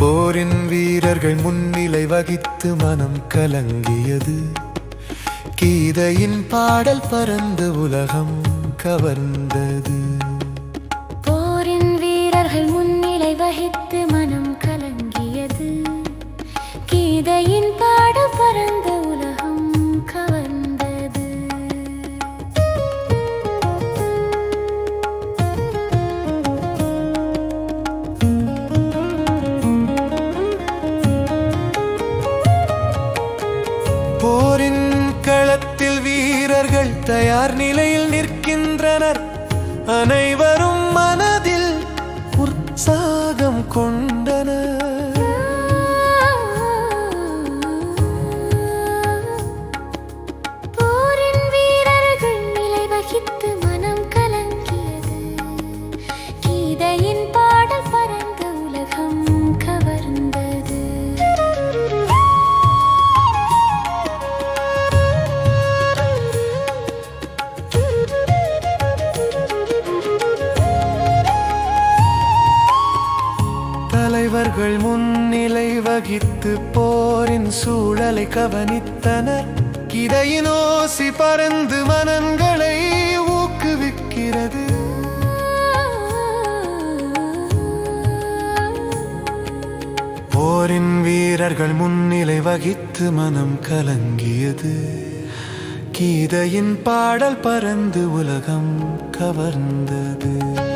போரின் வீரர்கள் முன்னிலை வகித்து மனம் கலங்கியது. கீதையின் பாடல் பறந்து உலகம் கவர்ந்தது. போரின் வீரர்கள் முன்னிலை வகித்து போரின் களத்தில் வீரர்கள் தயார் நிலையில் நிற்கின்றனர். அனைவரும் மனதில் உற்சாகம் கொண்டு அவர்கள் முன்னிலை வகித்து போரின் சூழலை கவனித்தனர். கிதையின் ஓசி பறந்து மனங்களை ஊக்குவிக்கிறது. போரின் வீரர்கள் முன்னிலை வகித்து மனம் கலங்கியது. கீதையின் பாடல் பறந்து உலகம் கவர்ந்தது.